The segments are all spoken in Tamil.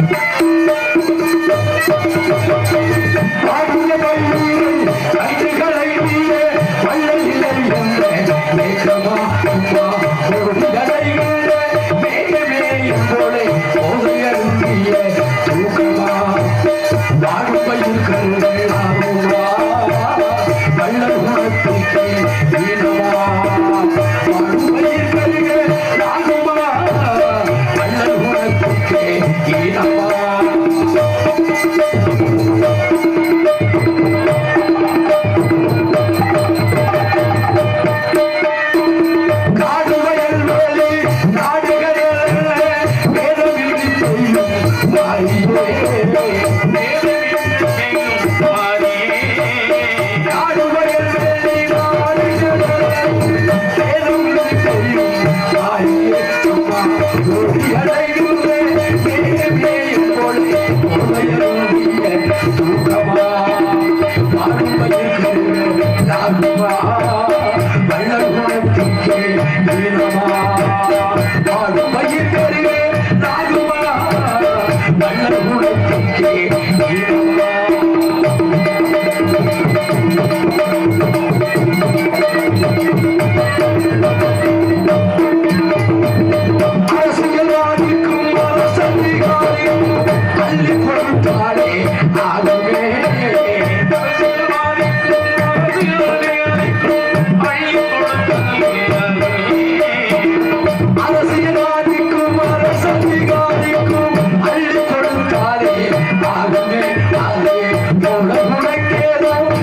பாடிய ஆகவே ஆகவே போல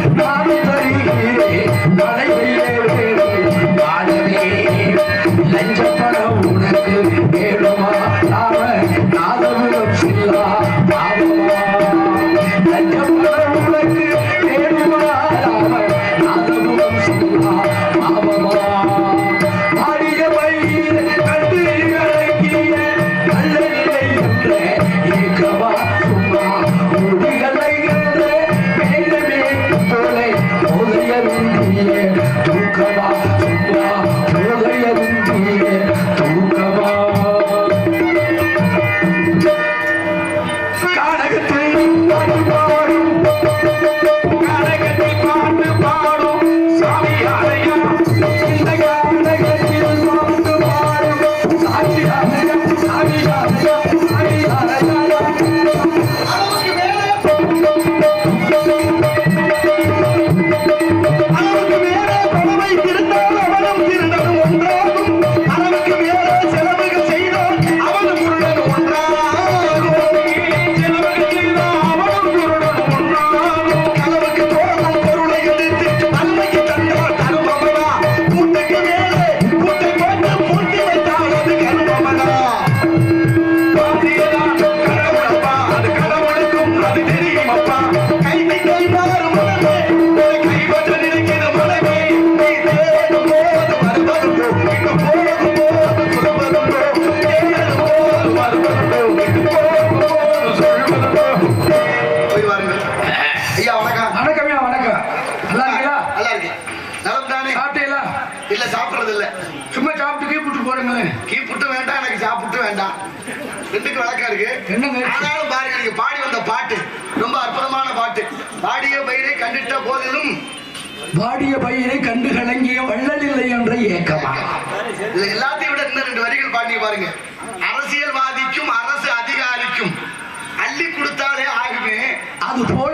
ஐயா வணக்கம். வணக்கம்யா வணக்கம். நல்லா இருக்கீங்களா நல்லா இருக்கு நலம் தானே சாப்பிட்டீங்களா? இல்ல சாப்பிடுறது இல்ல சும்மா சாப்பிட்டு கீப்பிட்டு போறீங்களே. கீ புட்டு வேண்டாம் எனக்கு சாப்பிட்டு வேண்டாம். ரெண்டுக்கு வழக்கா இருக்கு. என்னங்க? ஆனாலும் பாருங்க நீங்க பாடி வந்த பாட்டு. ரொம்ப அற்புதமான பாட்டு. பாடிய பயிரை கண்டிட்ட போதிலும் வாடிய பயிரை கண்டு கலங்கிய வள்ளல் இல்லை என்ற ஏக்கமா? இதுல எல்லாத்தையும் விட இன்னும் ரெண்டு வரிகள் பாடி பாருங்க. அரசியல்வாதிக்கும் அரசு அதிகாரிக்கும் அள்ளி கொடுத்தாலே ஆகுமே. அது போல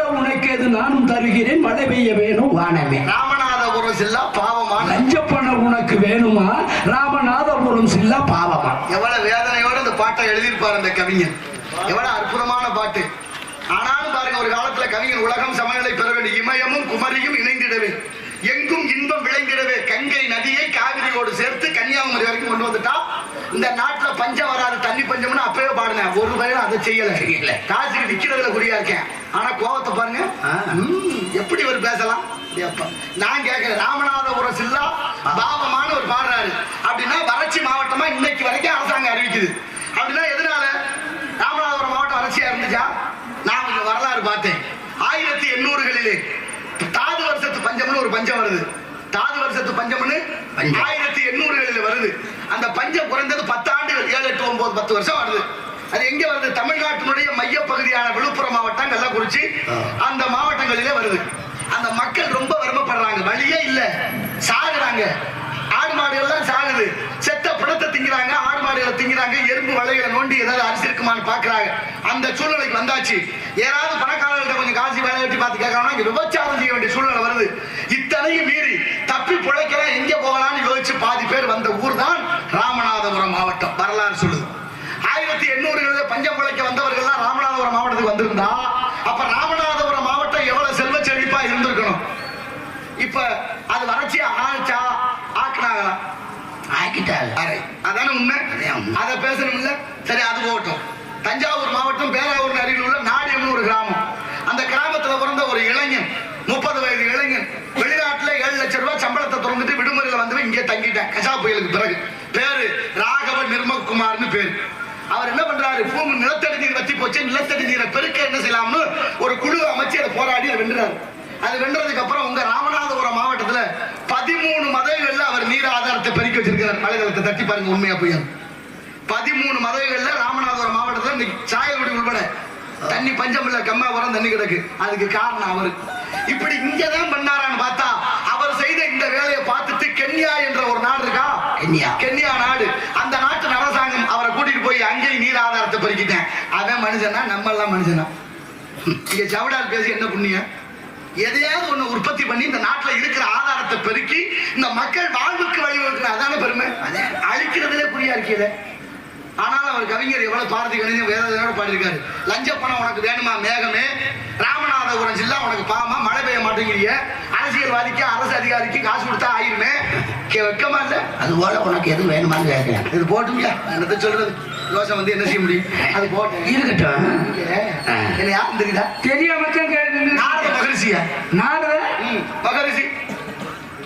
நானும் தருகிறேன் மழை பெய்ய வேணும் வானமே. ராமநாதபுரம் சில்லா பாவமான. லஞ்சப்பணம் உனக்கு வேணுமா? ராமநாதபுரம் சில்லா பாவமா. எவ்வளவு வேதனையோட இந்த பாட்டை எழுதியிருப்பார் அந்த கவிஞன். எவ்வளவு அற்புதமான பாட்டு. ஆனாலும் பாருங்க ஒரு காலத்துல கவிஞன் உலகம் சமநிலை பெற வேண்டும் இமயமும் குமரியும் இணைந்திடவே. விளைந்திடவே கங்கை நதியை காவிரியோடு சேர்த்து கன்னியாகுமரி வரைக்கும் கொண்டு வந்துட்டா. இந்த நாட்டுல பஞ்சம் வராது தண்ணி பஞ்சம்னு அப்பவே பாடினேன். ஒரு பயிரும் அதை செய்யல. செய்யல. காசுக்கு நிக்கிறதுல குறியா இருக்கேன். ஆனா கோவத்தை பாருங்க. எப்படி இவர் பேசலாம்? நான் கேட்கிறேன். ராமநாதபுரம் சில்லா பாவமான ஒரு பாடுறாரு. அப்படின்னா வறட்சி மாவட்டமா இன்னைக்கு வரைக்கும் அரசாங்கம் அறிவிக்குது. அப்படின்னா எதனால? ராமநாதபுரம் மாவட்டம் வறட்சியா இருந்துச்சா? நான் கொஞ்சம் வரலாறு பார்த்தேன். ஆயிரத்தி எண்ணூறுகளிலே தாது வருஷத்து பஞ்சம்னு ஒரு பஞ்சம் வருது. தாது வருஷத்து பஞ்சம்னு ஆயிரத்தி எண்ணூறுகளில் வருது. அந்த பஞ்சம் குறைந்தது பத்தாண்டுகள் ஏழு எட்டு ஒன்பது பத்து வருஷம் வருது அது எங்க வருது? தமிழ்நாட்டினுடைய மைய பகுதியான விழுப்புரம் மாவட்டம் கள்ளக்குறிச்சி. அந்த மாவட்டங்களிலே வருது. அந்த மக்கள் ரொம்ப வருமப்படுறாங்க வழியே இல்ல. சாகுறாங்க. ஆடு மாடுகள்லாம் சாகுது. செத்த பிணத்தை திங்கிறாங்க ஆடு மாடுகளை திங்கிறாங்க. எறும்பு வலைகளை நோண்டி ஏதாவது அரிசி இருக்குமான்னு பாக்குறாங்க. அந்த சூழ்நிலைக்கு வந்தாச்சு. ஏதாவது பணக்காரர்கிட்ட கொஞ்சம் காசு வேலை வெட்டி பார்த்து கேட்கறாங்கன்னா விபச்சாரம் செய்ய வேண்டிய சூழ்நிலை வருது. அரை. அதான உண்மை. அதை பேசணும்ல சரி அது போகட்டும். தஞ்சாவூர் மாவட்டம் பேராவூர் அருகில் உள்ள நாடியம்னு ஒரு கிராமம். அந்த கிராமத்துல பிறந்த ஒரு இளைஞன் முப்பது வயது இளைஞன் வெளிநாட்டுல ஏழு லட்சம் ரூபாய் சம்பளத்தை திறந்துட்டு விடுமுறையில வந்து இங்கே தங்கிட்டேன். கஜா புயலுக்கு பிறகு. பேரு ராகவ நிர்மல்குமார்னு பேரு. அவர் என்ன பண்றாரு? பூமி நிலத்தடி நீர் வத்தி போச்சு. நிலத்தடி நீரை பெருக்க என்ன செய்யலாம்னு ஒரு குழு அமைச்சு அதை போராடி அதை வென்றாரு. அது வென்றதுக்கு அப்புறம் உங்க ராமநாதபுரம் மாவட்டத்துல பதிமூணு மதங்கள்ல அவர் நீர் ஆதாரத்தை பெருக்கி வச்சிருக்கிறார். மலைதளத்தை தட்டி பாருங்க உண்மையா போய் பதிமூணு மதகுகள்ல ராமநாதபுரம் மாவட்டத்துல இன்னைக்கு சாயல்குடி உள்பட தண்ணி பஞ்சம் இல்ல கம்மாபுரம் தண்ணி கிடக்கு. அதுக்கு காரணம் அவரு. இப்படி இங்கதான் பண்ணாரான்னு பார்த்தா அவர் செய்த இந்த வேலையை பார்த்துட்டு கென்யா என்ற ஒரு நாடு இருக்கா? கென்யா. கென்யா நாடு. அந்த நாட்டு அரசாங்கம் அவரை கூட்டிட்டு போய் அங்கேயும் நீர் ஆதாரத்தை பெருக்கிட்டேன். அவன் மனுஷனா நம்ம எல்லாம் மனுஷனா. இங்க ஜவடால் பேசி என்ன புண்ணியம்? எதையாவது ஒண்ணு உற்பத்தி பண்ணி இந்த நாட்டுல இருக்கிற ஆதாரத்தை பெருக்கி இந்த மக்கள் வாழ்வுக்கு வழிவகுக்கிற அதான பெருமை? அழிக்கிறதுலே குறியா இருக்கீல ஆனால் அவர் கவிஞர் எவ்வளவு பாரதி கணிதம் வேதனையோட பாடியிருக்காரு. லஞ்ச பணம் உனக்கு வேணுமா? மேகமே. ராமநாதபுரம் ஜில்லா உனக்கு பாவமா? மழை பெய்ய மாட்டேங்கிறீங்க அரசியல்வாதிக்கு அரசு அதிகாரிக்கு காசு கொடுத்தா ஆயிருமே. வெக்கமா இல்ல? அது போல உனக்கு எதுவும் வேணுமான்னு கேட்கிறேன் இது போட்டுமியா. என்னத்த சொல்றது? யோசனை வந்து என்ன செய்ய முடியும்? அது போட்டு. இருக்கட்டும். என்ன யாரும் தெரியுதா? தெரியாம ம், மகரிஷி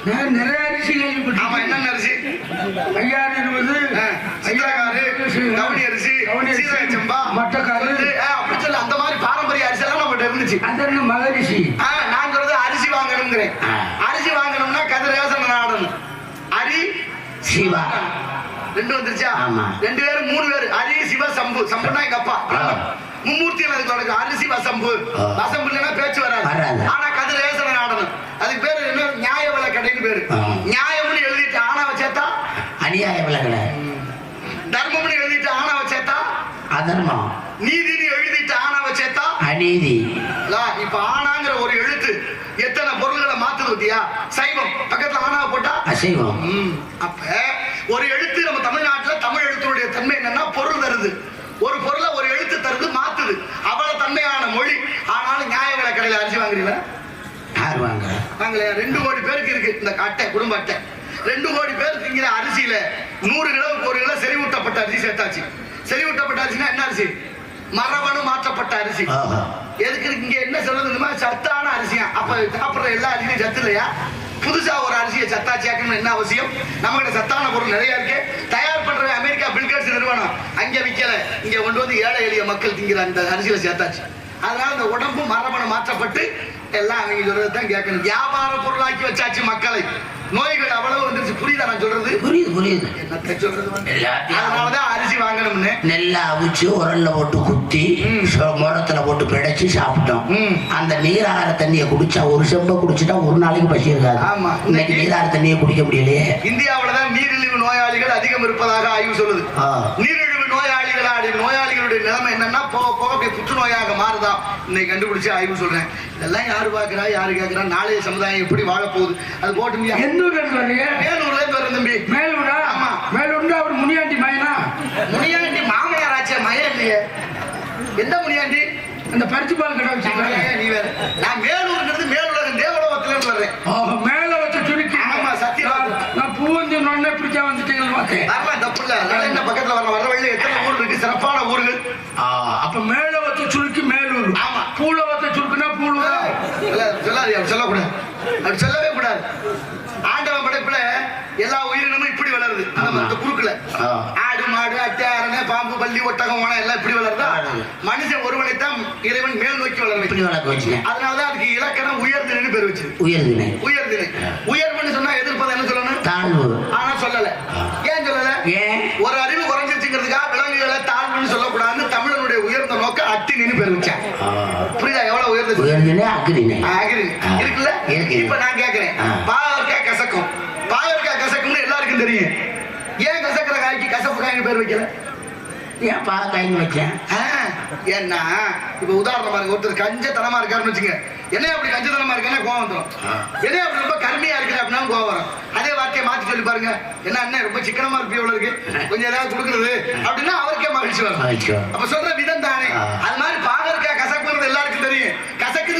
நான் நிறைய அரிசி ஆமா என்னென்ன அரிசி? ஐயாறு இருபது சித்திரக்காரு கவுனி அரிசி கவுனி அரிசி, சீரக சம்பா மட்டக்காரு. அப்படி சொல்லு அந்த மாதிரி பாரம்பரிய அரிசி எல்லாம் நம்மகிட்ட இருந்துச்சு. அந்த என்ன மகரிஷி. ஆ, நான் சொல்றது அரிசி வாங்கணுங்கிறேன். அரிசி வாங்கணும்னா கதிரேசன் நாடணும். அரி சிவா. ரெண்டு வந்துருச்சா? ஆமா. ரெண்டு பேரும் மூணு பேரு. அரி சிவ சம்பு. சம்புனா எங்க அப்பா. ஆ. மும்மூர்த்திகள் அதுக்கு நடக்கும் அரிசி வசம்பு. வசம்பு இல்லைன்னா பேச்சு வராது. ஆனா கதிரேசன நாடணும் அதுக்கு பேரு என்ன? நியாய விலை கடைன்னு பேரு. நியாயம்னு எழுதிட்டு ஆனாவை சேர்த்தா? அநியாய விலகல தர்மம்னு எழுதிட்டு ஆனாவை சேர்த்தா? அதர்மம். நீதினு எழுதிட்டு ஆனாவை சேர்த்தா? அநீதி. இப்ப ஆனாங்கிற ஒரு எழுத்து எத்தனை பொருள்களை மாத்துது பத்தியா? சைவம். பக்கத்துல ஆனாவை போட்டா? அசைவம். ம், அப்ப ஒரு எழுத்து நம்ம தமிழ்நாட்டுல தமிழ் எழுத்தினுடைய தன்மை என்னன்னா பொருள் தருது. ஒரு பொருளை ஒரு எழுத்து தருது மாத்துது அவ்வளவு தன்மையான மொழி ஆனாலும் நியாய விலை கடையில அரிசி வாங்குறீங்களா யார் வாங்கலையா ரெண்டு கோடி பேருக்கு இருக்கு இந்த அட்டை குடும்ப அட்டை. ரெண்டு கோடி பேருக்கு இங்கிற அரிசியில நூறு கிலோவுக்கு ஒரு கிலோ செறிவூட்டப்பட்ட அரிசி சேர்த்தாச்சு. செறிவூட்டப்பட்ட அரிசினா என்ன அரிசி? மரபணு மாற்றப்பட்ட அரிசி. எதுக்கு இங்க என்ன சொல்றது? இந்த மாதிரி சத்தான அரிசியா? அப்ப சாப்பிடுற எல்லா அரிசியும் சத்து இல்லையா? புதுசா ஒரு அரிசியை சத்தா சேர்க்கணும் என்ன அவசியம்? நம்ம கிட்ட சத்தான பொருள் நிறைய இருக்கு. தயார் பண்ற அமெரிக்கா பில்கேட்ஸ் நிறுவனம். அங்க விக்கல. இங்க கொண்டு வந்து ஏழை எளிய மக்கள் திங்கிற அந்த அரிசியில சேர்த்தாச்சு. அதனால இந்த உடம்பு மரபணு மாற்றப்பட்டு எல்லாம் அவங்க சொல்றதுதான் கேட்கணும். வியாபார பொருளாக்கி வச்சாச்சு மக்களை. நோய்கள் அவ்வளவு வந்துருச்சு. புரியுதா நான் சொல்றது? புரியுது புரியுது. என்னத்த சொல்றது அதனாலதான் அரிசி வாங்கணும்னு. நெல்லை அவிச்சு உரல்ல போட்டு குத்தி முரத்துல போட்டு பிடைச்சு சாப்பிட்டோம். அந்த நீராகார தண்ணியை குடிச்சா ஒரு செம்ப குடிச்சிட்டா ஒரு நாளைக்கு பசி இருக்காது. ஆமா. இன்னைக்கு நீராகார தண்ணியை குடிக்க முடியலையே. இந்தியாவில தான் நீரிழிவு நோயாளிகள் அதிகம் இருப்பதாக ஆய்வு சொல்லுது. நீரிழிவு நோயாளிகளாடி நோயாளிகளுடைய நிலைமை என்னன்னா போக போக அப்படியே புற்றுநோயாக மாறுதா? இன்னைக்கு கண்டுபிடிச்சு ஆய்வு சொல்றேன். இதெல்லாம் யாரு பாக்குறா யாரு கேக்குறா நாளைய சமுதாயம் எப்படி வாழ போகுது அது போட்டு எந்த ஊர்ல இருந்து வர்றீங்க வேலூர்ல இருந்து வரேன் தம்பி. மேலூரா? ஆமா. மேலூர்னா அவர் முனியாண்டி மயனா? முனியாண்டி மாமையார் ஆச்சே மயம் இல்லையே. எந்த முனியாண்டி? அந்த பருத்தி பால் கடை வச்சிருக்காங்க நீ வேற. நான் வேலூர்ங்கிறது மேலுலகம் தேவலோகத்துல வர்றேன். மேல வச்சு சுருக்கி. ஆமா, சத்தியவாதி. நான் நான் பூவந்தி நொண்ணே பிடிச்சா வந்துட்டீங்கன்னு பார்த்தேன் தப்பு இல்ல என்ன பக்கத்துல வர வர இருக்கு சிறப்பான ஊர்கள் அப்ப மேல வச்சு சுருக்கி மேலூர். ஆமா. பூல வச்சு சுருக்குனா பூலூரா அப்படி சொல்லக்கூடாது. அப்படி சொல்லவே கூடாது. ஆண்டவன் படைப்புல எல்லா உயிரினமும் இப்படி வளருது. இந்த குறுக்குல. ஆடு மாடு அட்டை அரணை பாம்பு பள்ளி ஒட்டகம் ஓணம் எல்லாம் இப்படி வளருதா. மனுஷன் ஒருவனைத்தான் இறைவன் மேல் நோக்கி வளர இப்படி வளர்க்க வச்சுங்க. அதனாலதான் அதுக்கு இலக்கணம் உயர்தினை பேர் வச்சது. உயர்தினை உயர்தினை உயர்வுன்னு சொன்னா எதிர்ப்பதை என்ன சொல்லணும்? தாழ்வு. ஆனா சொல்லல. ஏன் சொல்லல? ஏன்? ஒரு அறிவு குறைஞ்சிருச்சுங்கிறதுக்காக உயர்தினை அக்னினை. ஆ. இருக்குல்ல? இருக்கு. இப்ப நான் கேக்குறேன். ஆ. பாவக்காய் கசக்கும். பாவக்காய் கசக்கும்னு எல்லாருக்கும் தெரியும். ஏன் கசக்கிற காய்க்கு கசப்பு காய்னு பேர் வைக்கல? ஏன் பாகக்காய்னு வச்சேன் ஆ, ஏன்னா இப்ப உதாரணமா இருக்கு ஒருத்தர் கஞ்சத்தனமா இருக்காருன்னு வச்சுங்க. என்ன அப்படி கஞ்சத்தனமா இருக்கேன்னா கோவம் வந்துடும் என்ன அப்படி ரொம்ப கருமையா இருக்கு அப்படின்னா கோவம் வரும். அதே வார்த்தையை மாத்தி சொல்லி பாருங்க. என்ன அண்ணன் ரொம்ப சிக்கனமா இருப்பி எவ்வளவு இருக்கு? கொஞ்சம் ஏதாவது கொடுக்குறது. அப்படின்னா அவருக்கே மகிழ்ச்சி வரும். அப்ப சொல்ற விதம் தானே. அது மாதிரி பாகற்காய் கசக்குறது எல்லாருக்கும் தெரியும்.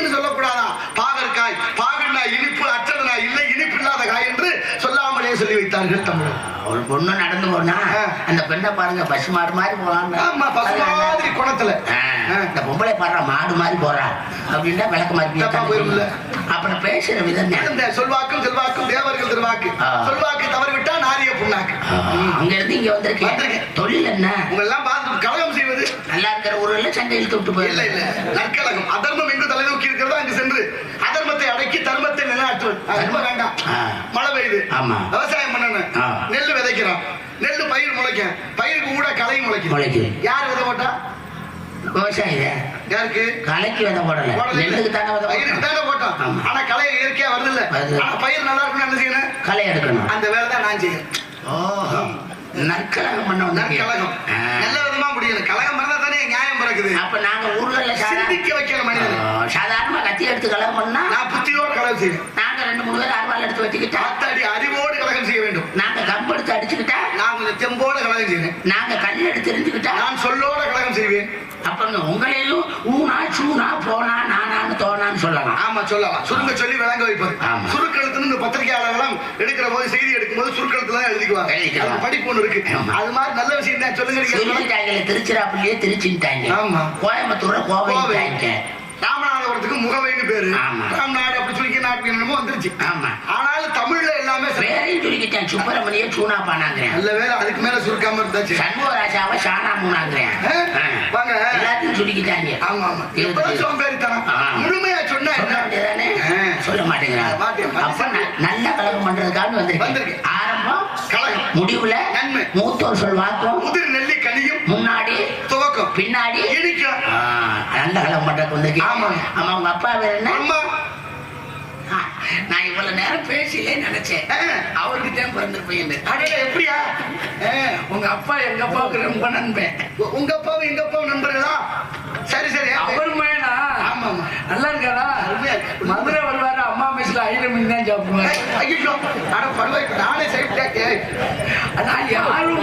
கசக்குதுன்னு சொல்லக்கூடாதா? பாகற்காய். பாகன்னா இனிப்பு அற்றதுனா இல்லை இனிப்பு இல்லாத காய் என்று சொல்லாமலே சொல்லி வைத்தார்கள் தமிழர். ஒரு பொண்ணு நடந்து போனா. அந்த பெண்ணை பாருங்க பசு மாடு மாதிரி போறாங்க ஆமா பசு மாதிரி குணத்துல. இந்த பொம்பளை பாடுற மாடு மாதிரி போறா. அப்படின்னா விளக்க போயிரும்ல. மாதிரி அப்புறம் பேசுற விதம் சொல்வாக்கும் செல்வாக்கும் தேவர்கள் திருவாக்கு. சொல்வாக்கு தவறு விட்டா நாரிய புண்ணாக்கு. அங்க இருந்து இங்க வந்திருக்கேன். தொழில் என்ன? உங்க எல்லாம் பார்த்து கலகம் செய்வது நல்லா இருக்கிற ஊர்ல சண்டை இழுத்து விட்டு போயிடல இல்ல. அதர்மம் எங்கு தலைநோக்கி இருக்கிறதோ அங்கு சென்று அதர்மத்தை அடக்கி தர்மத்தை நிலைநாட்டுவது. வேண்டாம். மழை பெய்யுது. ஆமா. விவசாயம் பண்ணணும். ஆ. நெல் விதைக்கிறோம். நெல் பயிர் முளைக்கும். பயிருக்கு கூட களை முளைக்கும். முளைக்குது. யார் விதை போட்டா? விவசாயி. யாருக்கு? கலைக்கு விதை போடல. போடல. நெல்லுக்கு தானே விதை பயிருக்கு. தானே போட்டோம். ஆனா களை இயற்கையா வருது இல்ல. பயிர் நல்லா இருக்குன்னு என்ன செய்யணும்? களை எடுக்கணும். அந்த வேலை தான் நான் செய்யணும் ஓஹோ நற்கலகம் பண்ண வந்திருக்கேன். நற்கலகம். ஆ. நல்ல விதமா முடியணும் கலகம் பண்ணா தானே நியாயம் பிறக்குது. அப்ப நாங்க ஊர்கள்ல சிந்திக்க வைக்கணும் மனிதன் சாதாரணமா கத்தி எடுத்து கலகம் பண்ணா நான் புத்தியோட கலகம் செய்வேன். நாங்க ரெண்டு மூணு பேர் அருவாள் எடுத்து வச்சுக்கிட்டா காத்தாடி அறிவோடு கலகம் செய்ய வேண்டும். நாங்க கம்பு எடுத்து அடிச்சுக்கிட்டா நான் கொஞ்சம் தெம்போட கலகம் செய்வேன் நாங்க கல் எடுத்து எரிஞ்சுக்கிட்டா நான் சொல்லோட கலகம் செய்வேன். அப்ப உங்களையும் ஊனா சூனா போனா நானான்னு தோணான்னு சொல்லலாம். ஆமா சொல்லலாம். சுருங்க சொல்லி விளங்க வைப்பது. சுருக்கெழுத்துன்னு இந்த பத்திரிகையாளர்களும் எடுக்கிற போது செய்தி எடுக்கும் போது சுருக்கெழுத்துல தான் எழுதிக்குவாங்க படிப்பு ஒண்ணு இருக்கு. அது மாதிரி நல்ல விஷயம் தான் சொல்லுங்க. திருச்சிட்டாங்களே திருச்சிராப்பள்ளியே திருச்சின்ட்டாங்க. ஆமா. கோயம்புத்தூர்ல கோவைட்டாங்க ராமநாதபுரத்துக்கு முகவைன்னு பேரு. ராமநாடு அப்படி சொல்லி நாட்டு என்னமோ வந்துருச்சு ஆமா ஆனாலும் தமிழ்ல எல்லாமே. பேரையும் சொல்லிக்கிட்டேன் சுப்பிரமணிய சூனா பானாங்கிறேன் நல்ல வேலை அதுக்கு மேல சுருக்காம இருந்தாச்சு சண்முகராஜாவை சானா மூணாங்கிறேன்? வாங்க. எல்லாத்தையும் சொல்லிக்கிட்டாங்க ஆமா ஆமா எப்பதான் சோம்பேறித்தனம். முழுமையா சொன்னா? வேண்டியதானே. சொல்ல மாட்டேங்கிறாங்க. அப்ப நல்ல கலகம் பண்றதுக்காக வந்திருக்கேன். ஆரம்பம் கலகம். முடிவுல நன்மை. மூத்தோர் சொல்வாக்கும் முதிர் நெல்லி கனியும் முன்னாடி துவக்கம் பின்னாடி இனிக்கும் கலகம் பண்றதுக்கு வந்திருக்கேன் ஆமா. உங்க அப்பா பேர் என்ன? அம்மா. நான் இவ்வளவு நேரம் பேசலே நினைச்சேன். அவருக்கு தான் பிறந்திருப்பீங்க அடே எப்படியா? உங்க அப்பா எங்க அப்பாவுக்கு ரொம்ப நண்பன். உங்க அப்பாவும் எங்க அப்பாவும் நண்பர்களா? சரி சரி அவர் மேனா ஆமா ஆமா நல்லா இருக்காரா. மதுரை ஐரம் மீன் தான் சாப்பிடுவாரு. ஏய், ஐயோ அட பரவாயில்லை நானே சைட்டேன் நான் யாரும்.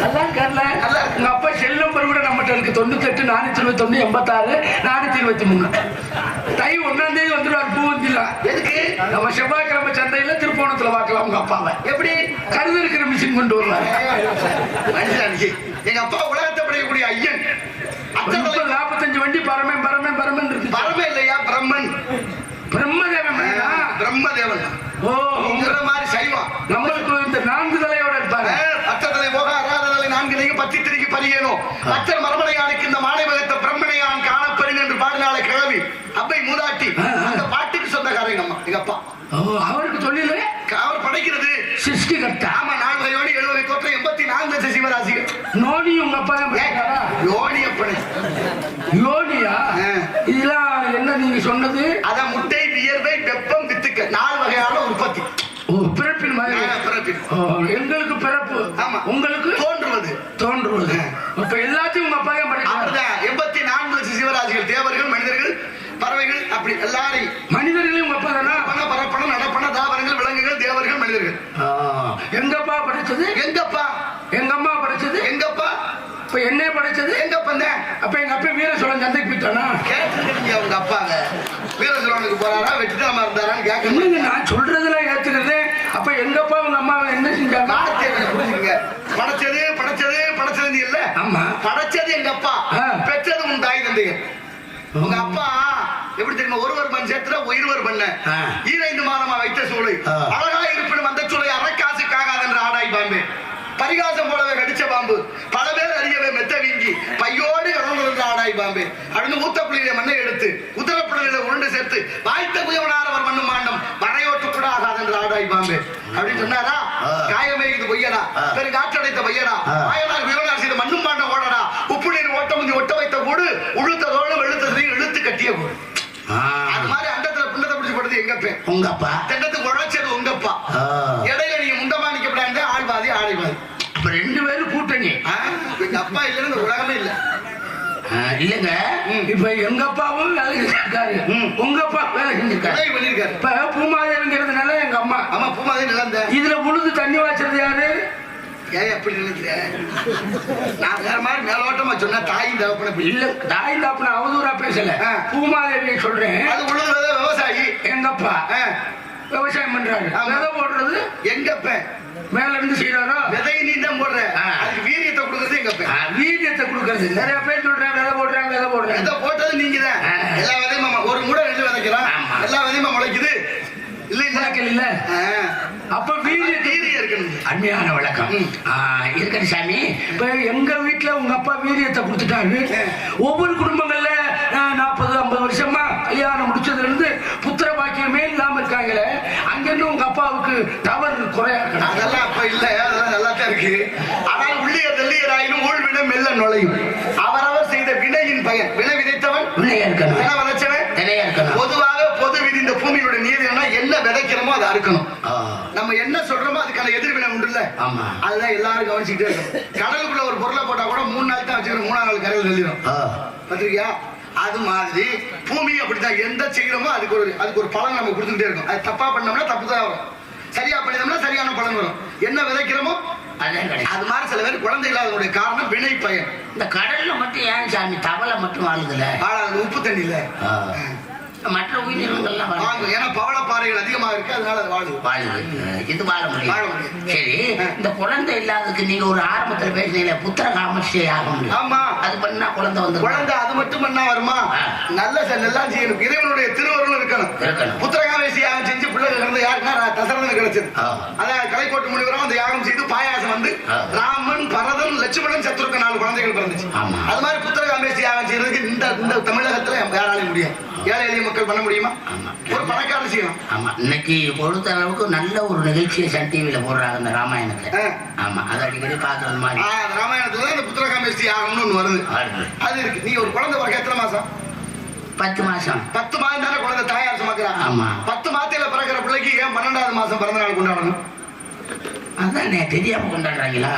நல்லா இருக்கார்ல. நல்லா இருக்கு. உங்க அப்பா செல் நம்பர் கூட நம்மகிட்ட இருக்கு. தொண்ணூத்தெட்டு நானூத்தி இருபத்தி ஒண்ணு எண்பத்தாறு நானூத்தி இருபத்தி மூணு தை ஒன்னாம் தேதி வந்துருவார் பூவந்திலாம் எதுக்கு? நம்ம செவ்வாய்க்கிழமை சந்தையில திருப்போணத்துல பார்க்கலாம் உங்க அப்பாவை. எப்படி? கருது இருக்கிற மிஷின் கொண்டு வருவார். மனுஷன் எங்க அப்பா உலகத்தை படைக்கக்கூடிய ஐயன். நாற்பத்தஞ்சு வண்டி பரமன் பரமன் பரமன் இருக்கு. பரமே இல்லையா? பிரம்மன். பிரம்மதேவன்? பிரம்மதேவன். ஓ. உங்கிற மாதிரி சைவம். நம்மளுக்கு இந்த நான்கு தலையோட இருப்பாரு அத்தனை போக அராதலை நான்கினையும் பத்தி திருக்கி பரியேனோ. அத்தர் மரமனையானுக்கு இந்த மாலை மகத்த பிரம்மனையான் காணப்பெறுங்க என்று பாடினாலே கிழவி அப்பை மூதாட்டி அந்த பாட்டுக்கு சொந்தக்காரங்க அம்மா எங்க அப்பா. அவருக்கு தொழில் அவர் படைக்கிறது. சிருஷ்டிகர்த்தா ஆமா நான்கு யோனி எழுபது தோற்றம் எண்பத்தி நான்கு லட்சம் சிவராசிகள் நோனி உங்க அப்பா? யோனி அப்பனை யோனியா. இதெல்லாம் என்ன நீங்க சொன்னது? அதான் முட்டை வியர்வை வெப்பம் வித்துக்க. நாலு வகையான உற்பத்தி. பிறப்பின் பிறப்பின். எங்களுக்கு பிறப்பு. ஆமா. உங்களுக்கு? தோன்றுவது. தோன்றுவது. அப்ப எல்லாத்தையும் உங்க அப்பா தான் எண்பத்தி நான்கு லட்சம் சிவராசிகள் தேவர்கள் மனிதர்கள் பறவைகள் அப்படி எல்லாரையும். மனிதர்களையும் உங்க அப்பா தானா? பண பரப்பண நடப்பண தாவரங்கள் விலங்குகள் தேவர்கள் மனிதர்கள். ஆ, எங்க அப்பா படிச்சது? எங்கப்பா? எங்க அம்மா படிச்சது? எங்கப்பா இப்ப என்னைய படிச்சது? எங்கப்பா அப்ப எங்க அப்பா வீர சோழன் சந்தைக்கு போயிட்டானா? கேட்டுருக்கீங்க உங்க அப்பாங்க வீரசுரனுக்கு போறாரா வெற்றிதாமா இருந்தாரான்னு கேட்க நான் சொல்றதெல்லாம் ஏத்துக்கிறது? அப்ப எங்க அப்பா உங்க அம்மா என்ன செஞ்சாங்க? புரிஞ்சுங்க படைச்சது படைச்சது படைச்சது இல்ல. ஆமா. படைச்சது எங்க அப்பா. பெற்றது உன் தாய் தந்தையர் உங்க அப்பா எப்படி தெரியுமா ஒருவர் மண் சேர்த்துல இருவர் பண்ண. ஈரைந்து மாதமா வைத்த சூளை. அழகா இருப்பினும் அந்த சூளை அறக்காசுக்காகாது என்ற ஆடாய் பாம்பு. பரிகாசம் போலவே கடிச்ச பாம்பு. பல பேர் அறியவே மெத்த வீங்கி பையோடு ஆடாய் பாம்பு. அப்படின்னு ஊத்தப்புள்ளியில மண்ணை எடுத்து உத்தரப்புள்ளியில உருண்டு சேர்த்து வாய்த்த குயவனாரவர் மண்ணும் மாண்டம் வரையோட்டு கூட ஆகாது என்ற ஆடாய் பாம்பு. அப்படின்னு சொன்னாரா. காயமே இது பொய்யடா. பெரு காற்றடைத்த பொய்யடா. ஆ. ஆயனார் குயவனார் செய்த மண்ணும் மாண்டம் ஓடடா. உப்பு நீர் ஓட்ட முந்தி ஒட்ட வைத்த கூடு உழுத்த தோடு வெளுத்ததையும் இழுத்து கட்டிய கூடு. அது மாதிரி அண்டத்துல பிண்டத்தை பிடிச்சு போடுறது எங்க அப்பே உங்க அப்பா திண்டத்துக்கு உழைச்சது உங்கப்பா ஆ, இடையில நீங்க முண்டமா நிக்கப்படாது ஆள் பாதி ஆளை பாதி அப்ப ரெண்டு பேரும் கூட்டணி ஆ, எங்க அப்பா இல்ல இல்லைங்க. இப்ப எங்க அப்பாவும் வேலை செஞ்சிருக்காரு. உங்க அப்பா வேலை செஞ்சிருக்காரு. பண்ணிருக்காரு. இப்ப பூமாதேவிங்கிறதுனால எங்க அம்மா. ஆமா பூமாதே நிலந்த இதுல உழுது தண்ணி வாய்ச்சது யாரு? ஏன் எப்படி நான் வேற மாதிரி மேலோட்டமா சொன்னா தாயும் தகப்பன இல்ல தாய் தாப்புன அவதூறா பேசல. பூமாதேவியை சொல்றேன். அது உழுதுறத விவசாயி. எங்க அப்பா ஆ, விவசாயம் பண்றாரு. விதை போடுறது எங்கப்ப மேல இருந்து செய்யறாரோ விதை நீ தான் போடுற. அதுக்கு வீரியத்தை கொடுக்கறது வீரியத்தை கொடுக்கறது. நிறைய பேர் சொல்றாங்க விதை போடுறாங்க விதை போடுறாங்க. விதை போட்டது நீங்க தான். ஆ. எல்லா விதையும் ஆமா, ஒரு மூடை நெல் விதைக்கிறோம் ஆமா. எல்லா விதையுமா முளைக்குது? இல்ல இல்ல. விளக்கல் இல்ல. ஆ, அப்ப வீரியத்தை வீரியம் இருக்கணும். அருமையான விளக்கம் ம். ஆ, இருக்கட்டும் சாமி. இப்ப எங்க வீட்டுல உங்க அப்பா வீரியத்தை கொடுத்துட்டாரு. ஒவ்வொரு குடும்பங்கள்ல நாற்பது ஐம்பது வருஷமா கல்யாணம் முடிச்சதுல இருந்து புத்திர பாக்கியமே இல்லாம இருக்காங்களே அங்கிருந்து உங்க அப்பாவுக்கு தவறு குறையா. அதெல்லாம் அப்ப இல்ல. அதெல்லாம் நல்லா தான் இருக்கு. ஆனால் உள்ளிய ஆயினும் ஊழ்வினை மெல்ல நுழையும். அவரவர் செய்த வினையின் பயன். வினை விதைத்தவன்? வினை விதைச்சவன் பொதுவாக பொது விதி இந்த பூமியினுடைய நீதி என்ன என்ன விதைக்கிறோமோ அதை அறுக்கணும். நம்ம என்ன சொல்றோமோ அதுக்கான எதிர்வினை உண்டுல்ல ஆமா. அதுதான் எல்லாரும் கவனிச்சுக்கிட்டே இருக்கணும். கடலுக்குள்ள ஒரு பொருளை போட்டா கூட மூணு நாள் தான் வச்சுக்கணும். மூணாம் நாள் கரையில் ஆ, பாத்திருக்கியா? அது மாதிரி பூமி அப்படித்தான். எந்த செய்யறோமோ அதுக்கு ஒரு அதுக்கு ஒரு பலன் நம்ம கொடுத்துக்கிட்டே இருக்கும் அது தப்பா பண்ணோம்னா தப்பு தான் வரும். சரியா பண்ணினோம்னா சரியான பலன் வரும். என்ன விதைக்கிறோமோ அது மாதிரி சில பேர் குழந்தை இல்லாதவங்களுடைய காரணம் வினை பயன். இந்த கடல்ல மட்டும் ஏன் சாமி தவளை மட்டும் வாழுதுல? உப்பு தண்ணி இல்ல ஆ. மற்ற உயிரினங்கள்லாம் வாங்கும் ஏன்னா பவளப்பாறைகள் அதிகமா இருக்கு அதனால அது வாழுது இது வாழ முடியும். சரி இந்த குழந்தை இல்லாததுக்கு நீங்க ஒரு ஆரம்பத்துல பேசுனீங்களே புத்திர காமர்ஷியை ஆக முடியும். ஆமா. அது பண்ணா குழந்தை வந்து குழந்தை அது மட்டும் பண்ணா வருமா. நல்ல நல்லா செய்யணும். இறைவனுடைய திருவருள் இருக்கணும். இருக்கணும். புத்திரகாமேசி யாகம் செஞ்சு பிள்ளைகள் இருந்து யாருன்னா தசரதனுக்கு கிடைச்சது. அதான் கலைக்கோட்டு முனிவரும் அந்த யாகம் செய்து பாயாசம் வந்து. ராமன் பரதன் லட்சுமணன் சத்ருக்க நாலு குழந்தைகள் பிறந்துச்சு. அது மாதிரி புத்திரகாமேசி யாகம் செய்யறதுக்கு இந்த இந்த தமிழகத்துல யாராலையும் முடியும் ஏழை எளிய மக்கள் பண்ண முடியுமா. ஒரு பணக்காரர் செய்யணும். ஆமா. இன்னைக்கு பொறுத்த அளவுக்கு நல்ல ஒரு நிகழ்ச்சியை சன் டிவில போடுறாங்க இந்த ராமாயணத்தை. ஆ. ஆமா. அது அடிக்கடி பாக்குறது மாதிரி. அந்த ராமாயணத்துல இந்த புத்திரகாமேசி யாகம்னு ஒண்ணு வருது. அது இருக்கு. நீ ஒரு குழந்தை பிறக்க எத்தனை மாசம்? பத்து மாசம். பத்து மாதம் தானே குழந்தை தாயார் சுமக்கிறான் ஆமா. பத்து மாதத்துல பிறக்கிற பிள்ளைக்கு பன்னெண்டாவது மாசம் பிறந்த நாள் கொண்டாடணும்? அதானே தெரியாம கொண்டாடுறாங்களா?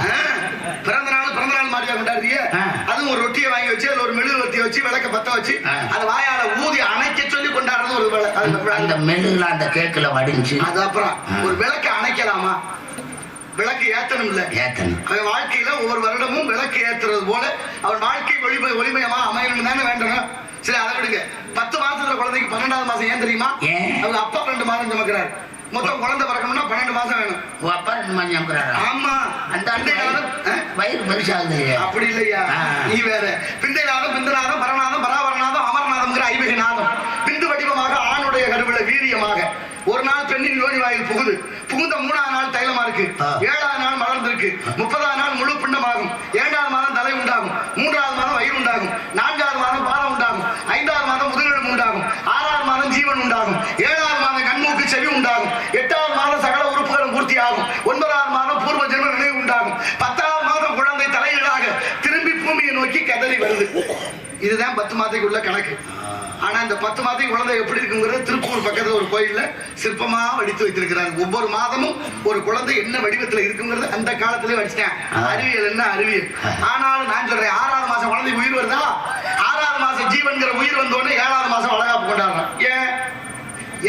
பிறந்த நாள் பிறந்த நாள் மாதிரியா கொண்டாடுறீங்க? ஆ. அதுவும் ஒரு ரொட்டியை வாங்கி வச்சு அதுல ஒரு மெழுகுவர்த்தி வச்சு விளக்க பத்த வச்சு. அது வாயால ஊதி அணைக்க சொல்லி கொண்டாடுறது ஒரு அந்த- மெழுகுல அந்த கேக்குல வடிஞ்சு. அது அப்புறம் ஆ. ஒரு விளக்கு அணைக்கலாமா? விளக்கு ஏத்தணும் இல்ல. ஏத்தணும். அவன் வாழ்க்கையில ஒவ்வொரு வருடமும் விளக்கு ஏத்துறது போல அவன் வாழ்க்கை ஒளிமய ஒளிமயமா அமையணும் தானே வேண்டணும் சரி அதை விடுங்க. பத்து மாசத்துல குழந்தைக்கு பன்னெண்டாவது மாசம் ஏன் தெரியுமா? அவங்க அப்பா ரெண்டு மாதம் சுமக்கிறார். மொத்தம் குழந்தை பிறக்கணும்னா பன்னெண்டு மாசம் வேணும். உன் அப்பா ரெண்டு மாதிரி நம்புறாரா ஆமா. அந்த நாதம், ஆ? வயிறு பெருசாகுது அப்படி இல்லையா. நீ வேற. பிந்தை நாதம் பிந்தநாதம் பரநாதம் பராபரநாதம் அமரநாதம்ங்கிற ஐவகை நாதம். பிந்து வடிவமாக ஆணுடைய கருவில வீரியமாக. ஒரு நாள் பெண்ணின் யோனி வாயில் புகுது. புகுந்த மூணாவது நாள் தைலமா இருக்கு. ஏழாவது நாள் மலர்ந்திருக்கு. முப்பதாவது நாள் முழு பிண்டமாகும் ஏழாவது மாதம் தலை உண்டாகும் மூன்றாவது மாதம் வயிறு உண்டாகும் நான்காவது மாதம் பாலம் உண்டாகும் ஐந்தாவது மாதம் முதுகெலும் உண்டாகும் ஆறாவது மாதம் ஜீவன் உண்டாகும் ஏழாவது மாதம் கண்மூக்கு செவி உண்டாகும் எட்டாவது மாதம் சகல உறுப்புகளும் பூர்த்தி ஆகும் ஒன்பதாவது மாதம் பூர்வ ஜென்ம நினைவு உண்டாகும் பத்தாவது மாதம் குழந்தை தலைகீழாக திரும்பி பூமியை நோக்கி கதறி வருது இதுதான் பத்து மாதத்துக்கு உள்ள கணக்கு. ஆனா இந்த பத்து மாதத்துக்கு குழந்தை எப்படி இருக்குங்கிறது திருப்பூர் பக்கத்துல ஒரு கோயில்ல சிற்பமா வடித்து வைத்திருக்கிறாங்க. ஒவ்வொரு மாதமும் ஒரு குழந்தை என்ன வடிவத்துல இருக்குங்கிறது அந்த காலத்திலே வடிச்சிட்டேன் அறிவியல் என்ன அறிவியல்? ஆனாலும் நான் சொல்றேன் ஆறாவது மாசம் குழந்தை உயிர் வருதா? ஆறாவது மாசம் ஜீவன்கிற உயிர் வந்த உடனே ஏழாவது மாசம் வளகாப்பு கொண்டாடுறோம் ஏன்?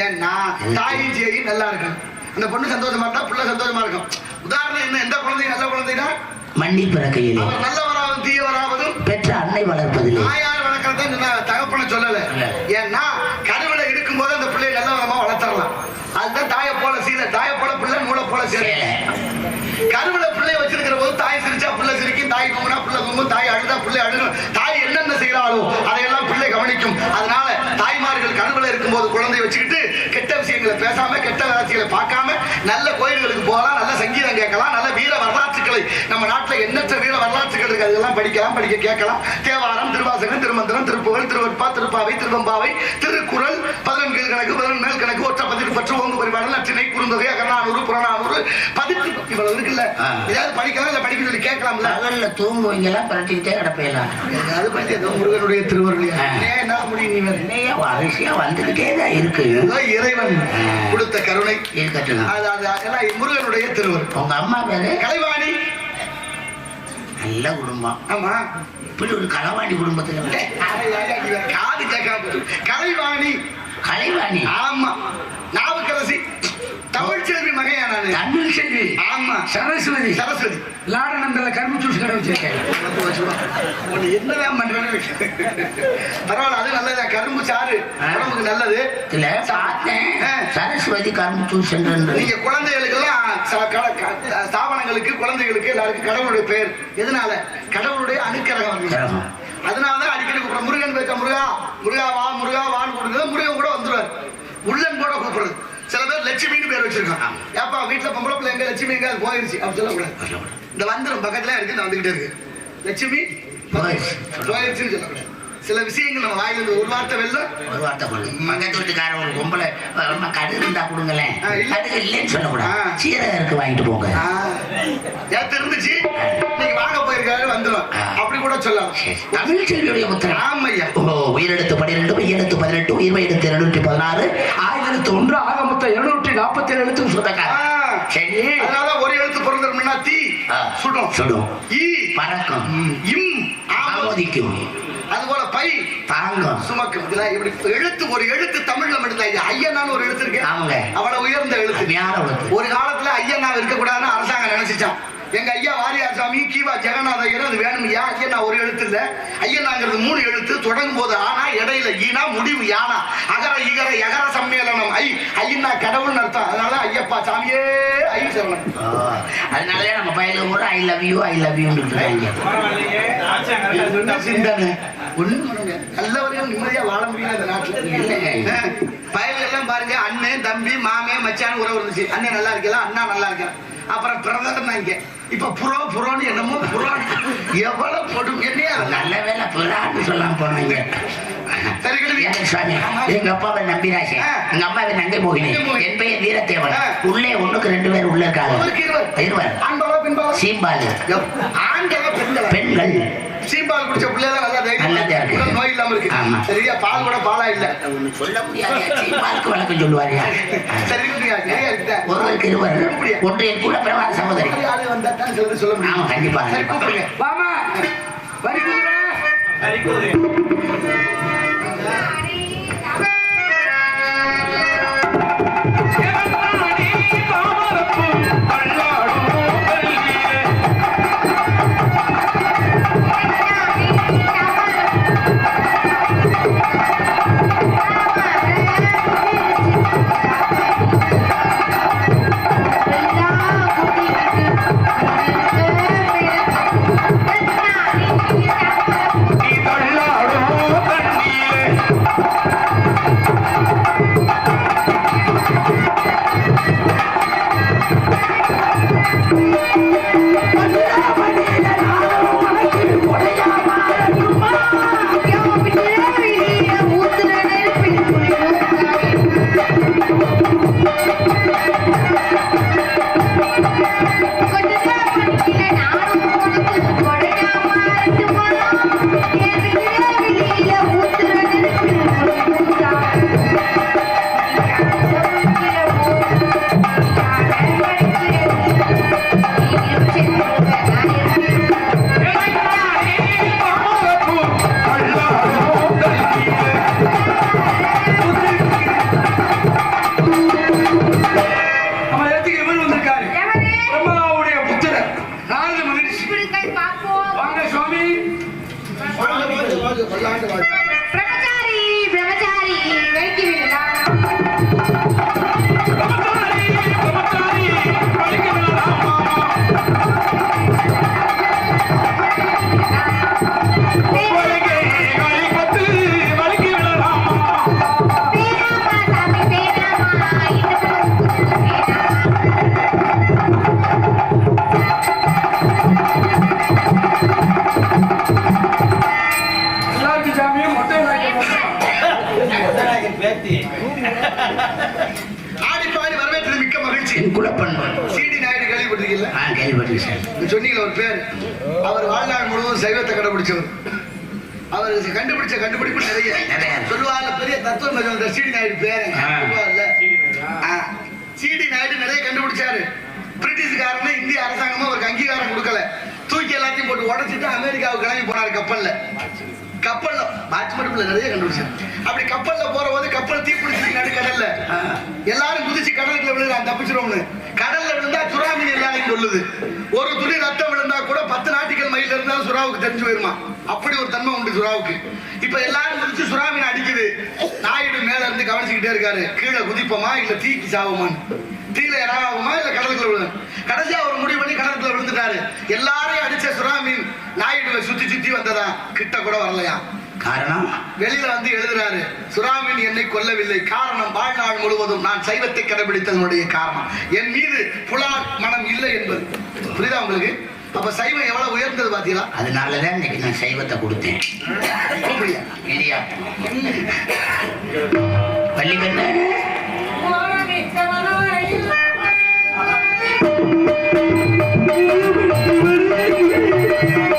ஏன்னா தாயும் சேயும் நல்லா இருக்கும். அந்த பொண்ணு சந்தோஷமா இருந்தா பிள்ளை சந்தோஷமா இருக்கும். உதாரணம் என்ன? எந்த குழந்தை நல்ல குழந்தைனா மண்ணி பிறக்கையிலே அவர் நல்லவராகவும் தீயவராவதும் பெற்ற அன்னை வளர்ப்பதில்லை தாயார் வளர்க்கறத தகப்பன சொல்லல. ஏன்னா கருவில இருக்கும் போது அந்த பிள்ளைய நல்லவரமா வளர்த்தரலாம் அதுதான் தாயை போல சீலை. தாயை போல பிள்ளை நூலை போல சீலை. கருவில பிள்ளை வச்சிருக்கிற போது தாய் சிரிச்சா பிள்ளை சிரிக்கும் தாய் கும்பினா பிள்ளை கும்பும் தாய் அழுதா பிள்ளை அழுகும். தாய் என்னென்ன செய்யறாளோ அதையெல்லாம் பிள்ளை கவனிக்கும். அதனால தாய்மார்கள் கருவில இருக்கும்போது குழந்தைய வச்சுக்கிட்டு கெட்ட விஷயங்களை பேசாம கெட்ட ராசிகளை பார்க்காம நல்ல கோயில்களுக்கு போகலாம் நல்ல சங்கீதம் கேட்கலாம் நல்ல வீர வரலாற்றுகளை நம்ம நாட்டுல எண்ணற்ற வீர அதெல்லாம் படிக்கலாம் படிக்க கேட்கலாம். தேவாரம் திருவாசகம் திருமந்திரம் திருப்புகழ் திருவற்பா திருப்பாவை திருவம்பாவை திருக்குறள் பதினெண் கீழ் கணக்கு பதினெண் மேல் கணக்கு ஒற்ற பதிட்டு பற்று ஓங்கு பரிமாணம் நற்றினை குறுந்தொகை அகநானூறு புறநானூறு பதிட்டு இவ்வளவு இருக்குல்ல. ஏதாவது படிக்கலாம் இல்ல படிக்க சொல்லி கேட்கலாம்ல? பகல்ல தூங்குவீங்களா பரட்டிக்கிட்டே கிடப்பீங்களா அது பத்தி ஏதோ முருகனுடைய திருவருளியா என்ன முடியும் இல்லையா வரிசையா வந்துகிட்டே தான் இருக்கு. இறைவன் கொடுத்த கருணை. இருக்கட்டும். முருகனுடைய திருவருள். உங்க அம்மா பேரு? கலைவாணி. நல்ல குடும்பம். ஆமா இப்படி ஒரு களவாணி குடும்பத்துல காது கேட்காம போகுது. கலைவாணி. கலைவாணி? ஆமா. நாவுக்கரசி. தமிழ்ச்செல்வி மகையா நானு. தமிழ் செல்வி? ஆமா. சரஸ்வதி? சரஸ்வதி. லாடனந்தல கரும்பு ஜூஸ் கடை வச்சிருக்கேன். உன்னை என்னதான் பண்றேன்னு பரவாயில்ல அது நல்லதா? கரும்பு சாறு. உடம்புக்கு நல்லது. பார்த்தேன். ஆ. சரஸ்வதி கரும்பு ஜூஸ் நீங்க குழந்தைகளுக்கெல்லாம் ச- க- க- ஸ்தாபனங்களுக்கு குழந்தைகளுக்கு எல்லாருக்கும் கடவுளுடைய பெயர். எதனால? கடவுளுடைய அனுக்கிரகம் கிரகம். அதனாலதான் அடிக்கடி கூப்பிடுறோம். முருகன் பேச்ச முருகா முருகா வா முருகா வான்னு கூப்பிடுறது. முருகன் கூட வந்துருவார். உள்ளன் கூட கூப்பிடுறது. சில பேர் லட்சுமின்னு பேர் வச்சிருக்கான் ஏப்பா வீட்டுல பொம்பளை பிள்ளை எங்க? லட்சுமி எங்க? அது போயிருச்சு. அப்படி சொல்லக்கூடாது. இந்த வந்துரும். பக்கத்துல இருக்கு இந்த வந்துகிட்டே இருக்கு. லட்சுமி போயிருச்சு. போயிருச்சுன்னு சொல்லக்கூடாது. சில விஷயங்கள் நம்ம வாயில இருந்து ஒரு வார்த்தை வெல்ல ஒரு வார்த்தை கொள்ளு பக்கத்து வீட்டுக்காரன் ஒரு பொம்பளை கடுகு இருந்தா கொடுங்களேன். கடுகு இல்லைன்னு சொல்லக்கூடாது. ஆ. சீரகம் இருக்கு வாங்கிட்டு போங்க. நேத்து இருந்துச்சு நீங்க வாங்க போயிருக்காரு வந்துரும். ஆ. அப்படி கூட சொல்லலாம். தமிழ் செல்வியுடைய புத்திரன். ஆமையா. ஓ உயிரெழுத்து பன்னிரெண்டு மெய்யெழுத்து பதினெட்டு உயிர்மை எழுத்து இருநூற்றி பதினாறு ஆயிரத்தி ஒன்று ஆக மொத்தம் இருநூற்றி நாற்பத்தி ஏழு எழுத்து சுத்தக்கார சரி. அதனால ஒரு எழுத்து பிறந்தோம்னா தீ. சுடும். சுடும். ஈ. பறக்கும். இம். ஆமோதி ஆமோதிக்கும். பை தாங்கும் சுமக்கும் இதுல இப்படி எழுத்து ஒரு எழுத்து தமிழ்ல மட்டும்தான். ஐயனான்னு ஒரு எழுத்து இருக்கு. ஆமாங்க. அவ்வளவு உயர்ந்த எழுத்து. ஒரு காலத்துல ஐயனா இருக்கக்கூடாதுன்னு அரசாங்கம் நினைச்சிச்சான் எங்க ஐயா வாரியார் சாமி கீவா ஜெகநாத ஐயர் அது வேணும் ஐயா ஐயனா ஒரு எழுத்து இல்ல. ஐயனாங்கிறது மூணு எழுத்து தொடங்கும் போது ஆனா இடையில ஈனா முடிவு யானா. அகர இகர எகர சம்மேளனம். ஐ ஐயனா கடவுள்னு அர்த்தம். அதனால ஐயப்பா சாமியே ஐ சரணம் ஓ, அதனாலதான் நம்ம பையன் கூட I love you I love you இருக்காங்க என்ன சிந்தனை. ஒண்ணும் நல்லவரையும் நிம்மதியா வாழ முடியல இந்த நாட்டுல. பயல்கள் எல்லாம் பாருங்க. அண்ணன் தம்பி மாமே மச்சான் உறவு இருந்துச்சு. அண்ணன் நல்லா இருக்கலாம் அண்ணா நல்லா இருக்கலாம். அப்புறம் பிரதர் இங்க. இப்ப புறோ புறோன்னு என்னமோ புறான் எவ்வளவு போடும் என்னையா? நல்ல வேலை புறான்னு சொல்லாம போனாங்க எங்க அப்பாவை நம்பிராசே. எங்க அம்மாவை நங்கை மோகினி. என் பெயர் வீரத்தேவன். உள்ளே ஒண்ணுக்கு ரெண்டு பேர் உள்ள இருக்காங்க. சீம்பாலு. ஆண்களா பெண்களா? பெண்கள். சீம்பால் குடிச்ச பிள்ளைதான் நல்லா இருக்கு. சரியா பால் கூட பாலா இல்ல. ஒண்ணு சொல்ல முடியாது. சீம்பாலுக்கு வழக்கம் சொல்லுவாரியா சரி ஒருவருக்கு இருவர் ஒன்று என் கூட பிறவாத சகோதரி. சொல்ல முடியும். ஆமா, கண்டிப்பா. சரி கூப்பிடுங்க. வாமா. வரி நம்ம ஒரு பேர். அவர் வாழ்நாள் முழுவதும் சைவத்தை கண்டுபிடிச்சவர். அவர் கண்டுபிடிச்ச கண்டுபிடிப்பு நிறைய. சொல்லுவாங்க பெரிய தத்துவம் சிடி நாயுடு பேரு. சிடி நாயுடு நிறைய கண்டுபிடிச்சாரு. பிரிட்டிஷ்காரனே இந்திய அரசாங்கமும் அவருக்கு அங்கீகாரம் கொடுக்கல. தூக்கி எல்லாத்தையும் போட்டு உடைச்சிட்டு அமெரிக்காவுக்கு கிளம்பி போனாரு கப்பல்ல. கப்பல்ல மாச்சு மடுப்புல நிறைய கண்டுபிடிச்சாரு. அப்படி கப்பல்ல போற போது கப்பல் தீப்பிடிச்சு நடுக்கடல்ல. எல்லாரும் குதிச்சு கடலுக்குள்ள விழுகிறான் தப்பிச்சிருவோம்னு. கடல்ல விழுந்தா சுறாமீன் எல்லாரையும் சொல்லுது. ஒரு துளி ரத்தம் விழுந்தா கூட பத்து நாட்டிகள் மைல இருந்தாலும் சுறாவுக்கு தெரிஞ்சு போயிருமா? அப்படி ஒரு தன்மை உண்டு சுறாவுக்கு. இப்ப எல்லாரும் குதிச்சு சுறாமீன் அடிக்குது. நாயுடு மேல இருந்து கவனிச்சுக்கிட்டே இருக்காரு. கீழே குதிப்போமா இல்ல தீக்கு சாவோமான்னு? தீல இறங்காகுமா இல்ல கடலுக்குள்ள விழுது கடைசியா ஒரு முடிவு பண்ணி கடலுக்குள்ள விழுந்துட்டாரு. எல்லாரையும் அடிச்ச சுறாமீன் நாயுடுவை சுத்தி சுத்தி வந்ததா? கிட்ட கூட வரலையா? காரணம்? வெளியில வந்து எழுதுறாரு. சுறாமீன் என்னை கொல்லவில்லை. காரணம் முழுவதும் நான் சைவத்தை கடைபிடித்ததனுடைய காரணம். என் மீது புலால் மனம் இல்லை என்பது. புரியுதா உங்களுக்கு? அப்ப சைவம் எவ்வளவு உயர்ந்தது பாத்தீங்களா? அதனாலதான் இன்னைக்கு நான் சைவத்தை கொடுத்தேன். இல்லையா பள்ளிக்கண்ணு சத்தியத்தின்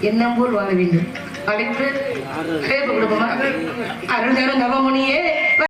எண்ணம் போல் வாழ வேண்டும். அழைத்து கேட்ப அருள் தரும் நவமுனியே